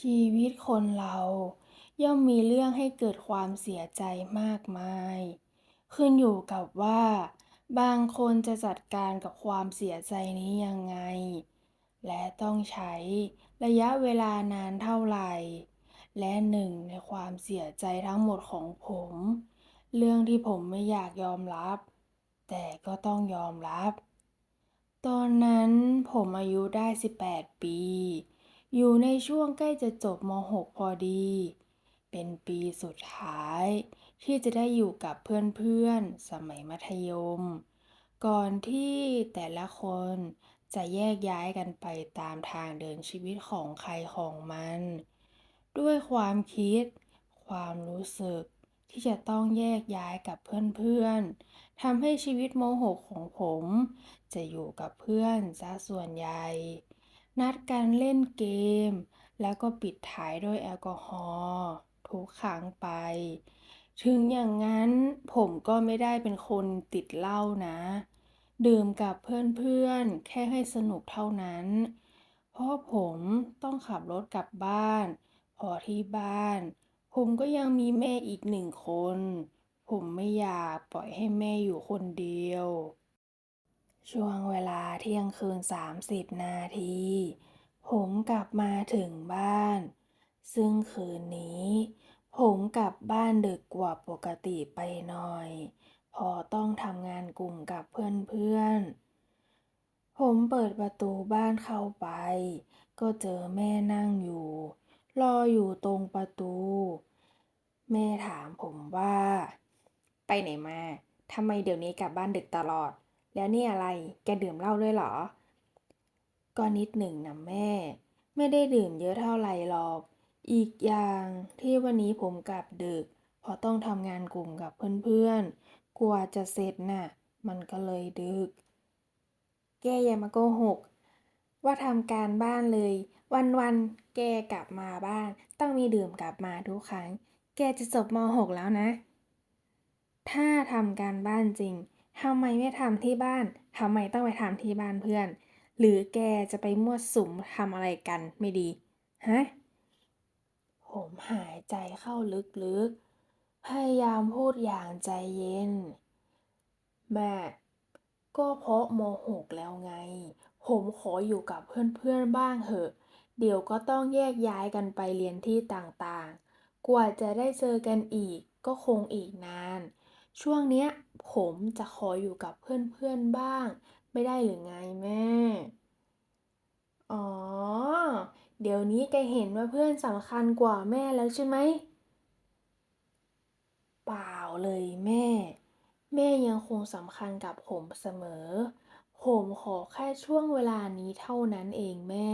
ชีวิตคนเราย่อมมีเรื่องให้เกิดความเสียใจมากมาย ขึ้นอยู่กับว่า บางคนจะจัดการกับความเสียใจนี้ยังไง และต้องใช้ระยะเวลานานเท่าไหร่ และหนึ่งในความเสียใจทั้งหมดของผม เรื่องที่ผมไม่อยากยอมรับ แต่ก็ต้องยอมรับ ตอนนั้นผมอายุได้ 18 ปี อยู่ในช่วงใกล้จะจบม .6 พอดี เป็นปีสุดท้าย ที่จะได้อยู่กับเพื่อนๆ สมัยมัธยม ก่อนที่แต่ละคนจะแยกย้ายกันไปตามทางเดินชีวิตของใครของมัน ด้วยความคิด ความรู้สึกที่จะต้องแยกย้ายกับเพื่อนๆทำให้ชีวิตโมโหกของผม จะอยู่กับเพื่อนซะส่วนใหญ่ นัดกันเล่นเกม แล้วก็ปิดท้ายด้วยแอลกอฮอล์ทุกครั้งไป ถึงอย่างนั้นผมก็ไม่ได้เป็นคนติดเหล้านะ ดื่มกับเพื่อนๆ แค่ให้สนุกเท่านั้น เพราะผมต้องขับรถกลับบ้าน พอที่บ้าน ผมก็ยังมีแม่อีกหนึ่งคน ผมไม่อยากปล่อยให้แม่อยู่คนเดียว ช่วงเวลาเที่ยงคืน 30 นาที ผมกลับมาถึงบ้าน ซึ่งคืนนี้ ผมกลับบ้านดึกกว่าปกติไปหน่อย พอต้องทำงานกลุ่มกับเพื่อนๆ ผมเปิดประตูบ้านเข้าไป ก็เจอแม่นั่งอยู่ รออยู่ตรงประตู แม่ถามผมว่า ไปไหนมาทำไมเดี๋ยวนี้กลับบ้านดึกตลอด แล้วนี่อะไร แกดื่มเหล้าด้วยเหรอ ก็นิดหนึ่งนะแม่ ไม่ได้ดื่มเยอะเท่าไหร่หรอก อีกอย่างที่วันนี้ผมกลับดึกเพราะต้องทำงานกลุ่มกับเพื่อนๆกว่าจะเสร็จน่ะ มันก็เลยดึก แกอย่ามาโกหก ว่าทำการบ้านเลย วันๆ แกกลับมาบ้าน ต้องมีดื่มกลับมาทุกครั้ง แกจะจบม .6 แล้วนะ ถ้าทำการบ้านจริง ทำไมไม่ทำที่บ้านทำไมต้องไปทำที่บ้านเพื่อน หรือแกจะไปมั่วสุมทำอะไรกันไม่ดี ฮะ ผมหายใจเข้าลึกๆ พยายามพูดอย่างใจเย็น แม่ ก็เพราะโม .6 แล้วไง ผมขออยู่กับเพื่อนๆบ้างเหอะ เดี๋ยวก็ต้องแยกย้ายกันไปเรียนที่ต่างๆ กว่าจะได้เจอกันอีกก็คงอีกนาน ช่วงเนี้ยผมจะขออยู่กับเพื่อนๆบ้าง ไม่ได้หรือไงแม่ อ๋อ เดี๋ยวนี้แกเห็นว่าเพื่อนสำคัญกว่าแม่แล้วใช่ไหม เปล่าเลยแม่ แม่ยังคงสำคัญกับผมเสมอ ผมขอแค่ช่วงเวลานี้เท่านั้นเองแม่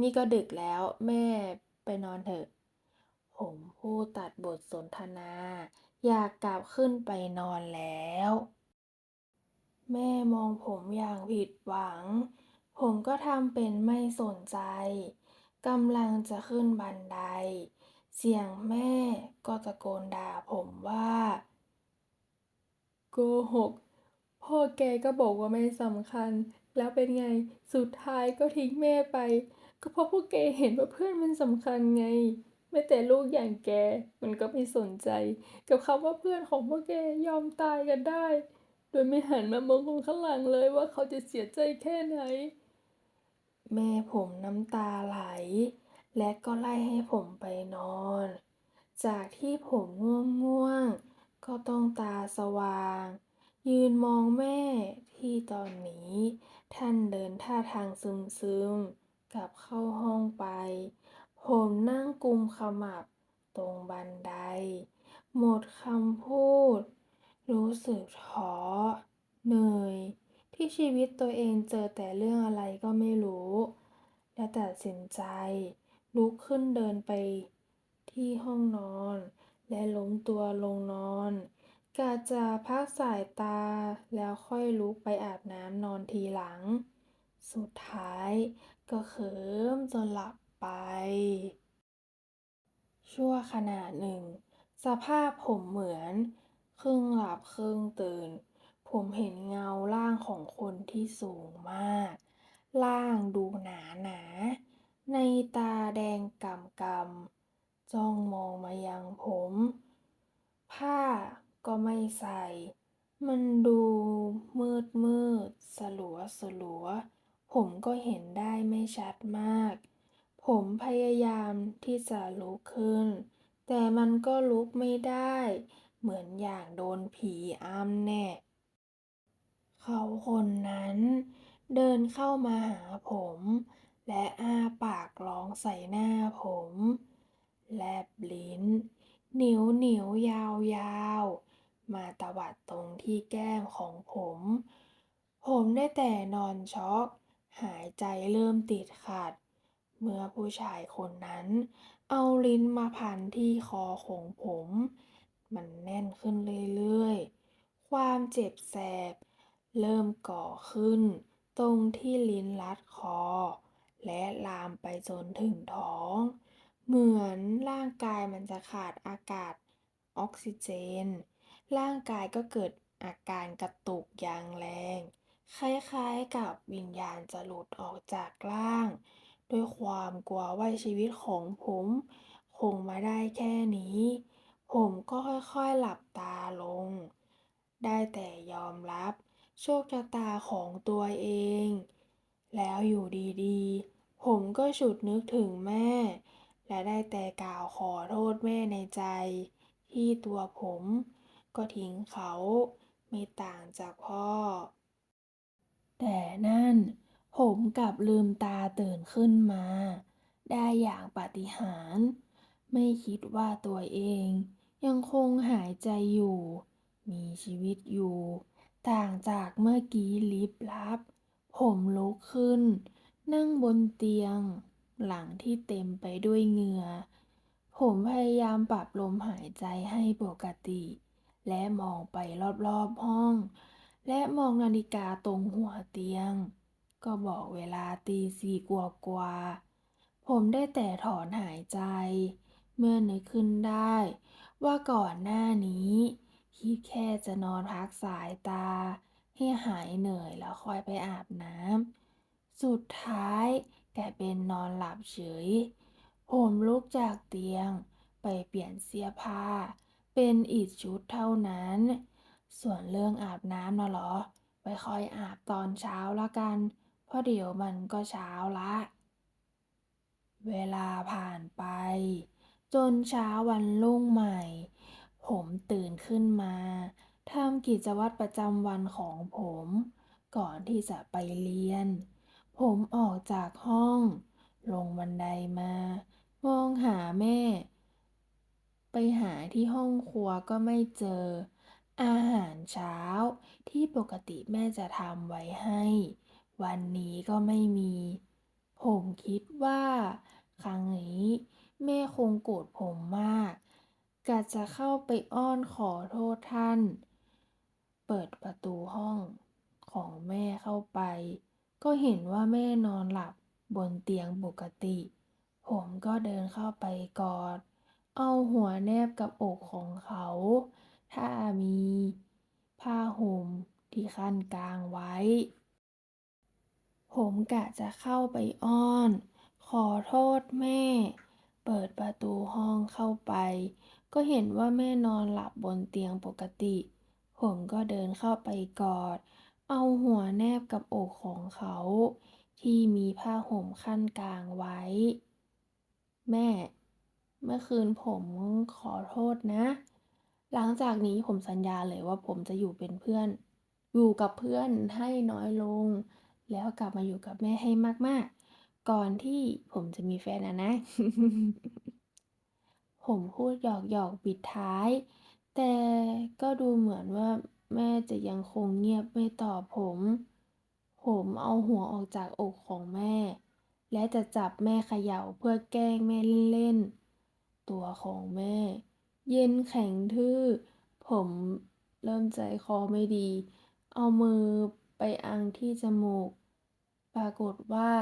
นี่ก็ดึกแล้วแม่ไปนอนเถอะ ผมพูดตัดบทสนทนา อยากกลับขึ้นไปนอนแล้ว แม่มองผมอย่างผิดหวัง ผมก็ทำเป็นไม่สนใจกำลังจะขึ้นบันได เสียงแม่ก็ตะโกนด่าผมว่าโกหกพ่อแกก็บอกว่าไม่สำคัญ แล้วเป็นไงสุดท้ายก็ทิ้งแม่ไป ก็เพราะพวกแกเห็นว่าเพื่อนมันสำคัญไง แม้แต่ลูกอย่างแก มันก็ไม่สนใจ กับคำว่าเพื่อนของพวกแกยอมตายกันได้ โดยไม่หันมามองคนข้างหลังเลยว่าเขาจะเสียใจแค่ไหน แม่ผมน้ำตาไหล และก็ไล่ให้ผมไปนอน จากที่ผมง่วงง่วงก็ต้องตาสว่าง ยืนมองแม่ที่ตอนนี้ ท่านเดินท่าทางซึมๆกลับเข้าห้องไป ผมนั่งกุมขมับตรงบันได หมดคำพูด รู้สึกท้อเหนื่อยที่ชีวิตตัวเองเจอแต่เรื่องอะไรก็ไม่รู้ และตัดสินใจ ลุกขึ้นเดินไปที่ห้องนอน และล้มตัวลงนอนกะจะพักสายตาแล้วค่อยลุกไปอาบน้ำนอนทีหลัง สุดท้ายก็เคลิ้มจนหลับ ไป ชั่วขณะหนึ่ง สภาพผมเหมือน ครึ่งหลับครึ่งตื่น ผมเห็นเงาล่างของคนที่สูงมากล่างดูหนาหนา ในตาแดงกำกำจ้องมองมายังผม ผ้าก็ไม่ใส่มันดูมืดมืดสลัวสลัว ผมก็เห็นได้ไม่ชัดมาก ผมพยายามที่จะลุกขึ้น แต่มันก็ลุกไม่ได้ เหมือนอย่างโดนผีอ้ำแน่ เขาคนนั้น เดินเข้ามาหาผม และอ้าปากร้องใส่หน้าผม แลบลิ้นหนิ้วนิ้วยาวยาวมาตวัดตรงที่แก้มของผม ผมได้แต่นอนช็อก หายใจเริ่มติดขัด เมื่อผู้ชายคนนั้น เอาลิ้นมาพันที่คอของผม มันแน่นขึ้นเรื่อยๆ ความเจ็บแสบ เริ่มก่อขึ้น ตรงที่ลิ้นลัดคอ และลามไปจนถึงท้อง เหมือนร่างกายมันจะขาดอากาศออกซิเจน ร่างกายก็เกิดอาการกระตุกอย่างแรง คล้ายๆกับวิญญาณจะหลุดออกจากร่าง ด้วยความกลัวว่าชีวิตของผมคงมาได้แค่นี้ ผมก็ค่อยๆหลับตาลง ได้แต่ยอมรับโชคชะตาของตัวเอง แล้วอยู่ดีๆ ผมก็ฉุดนึกถึงแม่ และได้แต่กล่าวขอโทษแม่ในใจ ที่ตัวผมก็ทิ้งเขาไม่ต่างจากพ่อ แต่นั่น ผมกลับลืมตาตื่นขึ้นมา ได้อย่างปาฏิหาริย์ไม่คิดว่าตัวเอง ยังคงหายใจอยู่ มีชีวิตอยู่ ต่างจากเมื่อกี้ลิบลับ ผมลุกขึ้น นั่งบนเตียง หลังที่เต็มไปด้วยเหงื่อ ผมพยายามปรับลมหายใจให้ปกติ และมองไปรอบๆห้อง และมองนาฬิกาตรงหัวเตียง ก็บอกเวลาตีสี่กว่าๆผมได้แต่ถอนหายใจ เมื่อนึกขึ้นได้ ว่าก่อนหน้านี้คิดแค่จะนอนพักสายตา ให้หายเหนื่อยแล้วค่อยไปอาบน้ำ สุดท้ายกลายเป็นนอนหลับเฉย ผมลุกจากเตียง ไปเปลี่ยนเสื้อผ้า เป็นอีกชุดเท่านั้น ส่วนเรื่องอาบน้ำน่ะเหรอ ไปคอยอาบตอนเช้าละกัน เพราะเดี๋ยวมันก็เช้าละ เวลาผ่านไป จนเช้าวันรุ่งใหม่ ผมตื่นขึ้นมาทำกิจวัตรประจำวันของผม ก่อนที่จะไปเรียน ผมออกจากห้อง ลงบันไดมา มองหาแม่ ไปหาที่ห้องครัวก็ไม่เจอ อาหารเช้าที่ปกติแม่จะทำไว้ให้ วันนี้ก็ไม่มี ผมคิดว่า ครั้งนี้แม่คงโกรธผมมากกะจะเข้าไปอ้อนขอโทษท่าน เปิดประตูห้องของแม่เข้าไป ก็เห็นว่าแม่นอนหลับบนเตียงปกติ ผมก็เดินเข้าไปกอด เอาหัวแนบกับอกของเขา ถ้ามี ผ้าห่มที่ขั้นกลางไว้ ผมกะจะเข้าไปอ้อน ขอโทษแม่ เปิดประตูห้องเข้าไป ก็เห็นว่าแม่นอนหลับบนเตียงปกติ ผมก็เดินเข้าไปกอด เอาหัวแนบกับอกของเขา ที่มีผ้าห่มขั้นกลางไว้ แม่ เมื่อคืนผมขอโทษนะ หลังจากนี้ผมสัญญาเลยว่าผมจะอยู่เป็นเพื่อน อยู่กับเพื่อนให้น้อยลง แล้วกลับมาอยู่กับแม่ให้มากๆ ก่อนที่ผมจะมีแฟนอะนะ ผมพูดหยอกๆปิดท้าย แต่ก็ดูเหมือนว่าแม่จะยังคงเงียบไม่ตอบผม ผมเอาหัวออกจากอกของแม่ และจะจับแม่เขย่าเพื่อแกล้งแม่เล่นๆ ตัวของแม่ เย็นแข็งทื่อ ผมเริ่มใจคอไม่ดี เอามือไปอังที่จมูก ปรากฏว่า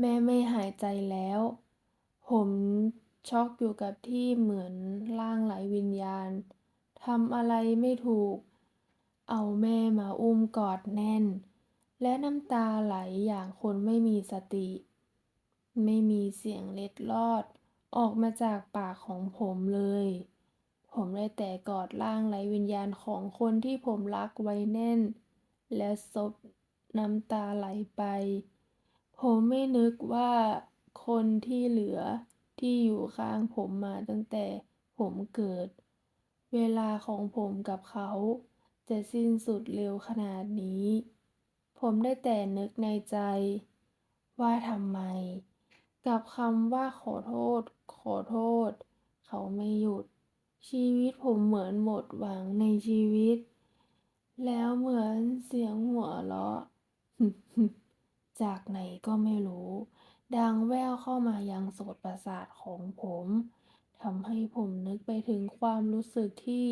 แม่ไม่หายใจแล้ว ผมช็อกอยู่กับที่เหมือนร่างไร้วิญญาณทำอะไรไม่ถูก เอาแม่มาอุ้มกอดแน่น และน้ำตาไหลอย่างคนไม่มีสติ ไม่มีเสียงเล็ดลอด ออกมาจากปากของผมเลย ผมได้แต่กอดร่างไร้วิญญาณของคนที่ผมรักไว้แน่น และซบ น้ำตาไหลไป ผมไม่นึกว่าคนที่เหลือที่อยู่ข้างผมมาตั้งแต่ผมเกิด เวลาของผมกับเขาจะสิ้นสุดเร็วขนาดนี้ ผมได้แต่นึกในใจ ว่าทำไม กับคำว่าขอโทษ ขอโทษ เขาไม่หยุด ชีวิตผมเหมือนหมดหวังในชีวิต แล้วเหมือนเสียงหัวเราะ จากไหนก็ไม่รู้ ดังแว่วเข้ามายังโสตประสาทของผมทำให้ผมนึกไปถึงความรู้สึกที่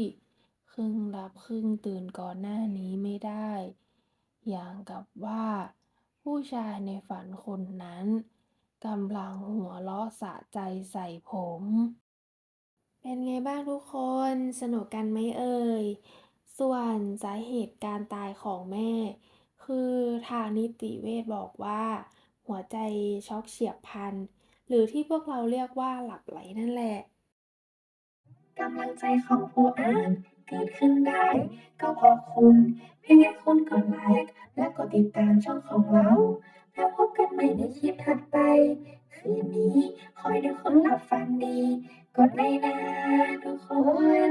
ครึ่งหลับครึ่งตื่นก่อนหน้านี้ไม่ได้ อย่างกับว่า ผู้ชายในฝันคนนั้นกำลังหัวเราะสะใจใส่ผม เป็นไงบ้างทุกคน สนุกกันไหมเอ่ย ส่วนสาเหตุการตายของแม่ คือทางนิติเวชบอกว่า หัวใจช็อกเฉียบพลัน หรือที่พวกเราเรียกว่าหลับไหลนั่นแหละ กำลังใจของผู้อ่านเกิดขึ้นได้ ก็เพราะคุณ เพียงแค่คุณกดไลค์และกดติดตามช่องของเรา แล้วพบกันใหม่ในคลิปถัดไป คืนนี้ขอให้ทุกคนหลับฝันดี กดไลค์นะทุกคน